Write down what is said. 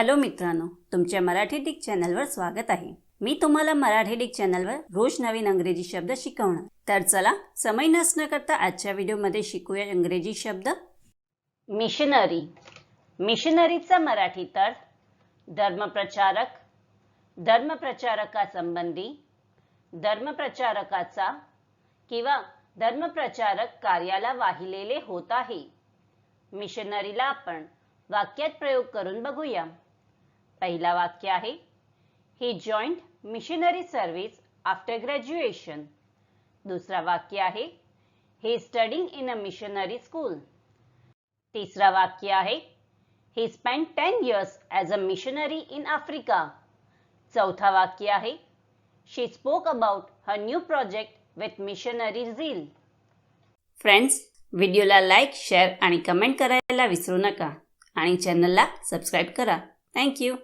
Hello मित्रांनो तुमच्या Marathi Dick चॅनलवर स्वागत आहे. मी तुम्हाला मराठी डिक चॅनलवर रोज नवीन अंग्रेजी शब्द शिकवणार. तर चला समय नसणं करता आजच्या व्हिडिओमध्ये शिकूया इंग्रजी शब्द. मिशनरी. मिशनरीचा मराठी तर धर्मप्रचारक धर्मप्रचारकासंबंधी धर्मप्रचारकाचा किंवा धर्मप्रचारक कार्याला वाहिलेले होत आहे. मिशनरीला आपण वाक्यात प्रयोग करून बघूया. पहिला वाक्य आहे. He joint missionary service after graduation दुसरा वाक्य आहे. He studying in a missionary school तिसरा वाक्य आहे. He spend ten years as a missionary in Africa चौथा वाक्य आहे. She spoke about her new project with missionary zeal friends व्हिडिओला लाईक शेअर आणि कमेंट करायला विसरू नका. आणि चॅनलला सबस्क्राईब करा. थँक्यू